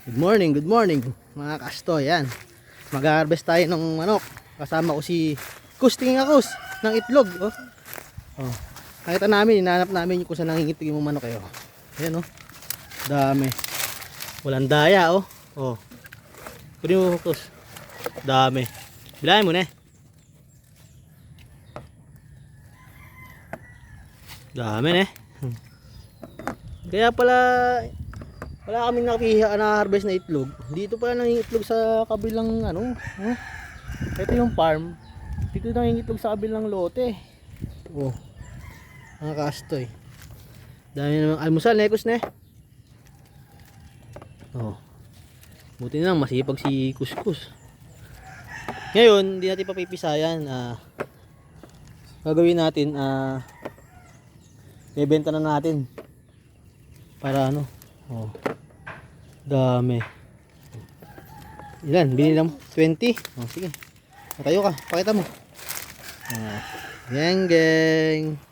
Good morning, good morning mga kasto. Yan. Mag-harvest tayo ng manok. Kasama ko si Kus. Tingin ka Kus. Ng itlog. Oh. Oh. Nakita namin, hinahanap namin yung kung saan nangingitig yung manok kayo. Ayan oh. Dami. Walang daya oh. Oh. Kunin mo Kus. Dami. Bilahin mo na eh. Dami na eh. Hmm. Kaya pala wala kami nakiha na harvest na itlog. Dito pala nangingitlog sa kabilang ano, huh? Ito yung farm. Dito nangingitlog sa kabilang lote. Oh. Mga kastoy. Dami namang almusal, nekos na eh. Oh. Buti na lang masipag si Kuskus. Ngayon, hindi natin papipisayan. Ah, gagawin natin, ah, ibenta na natin. Para ano, oh, dami. Ilan? Binili mo? 20? Oh, sige. Tayo ka, pakita mo. Ah, yan, gang.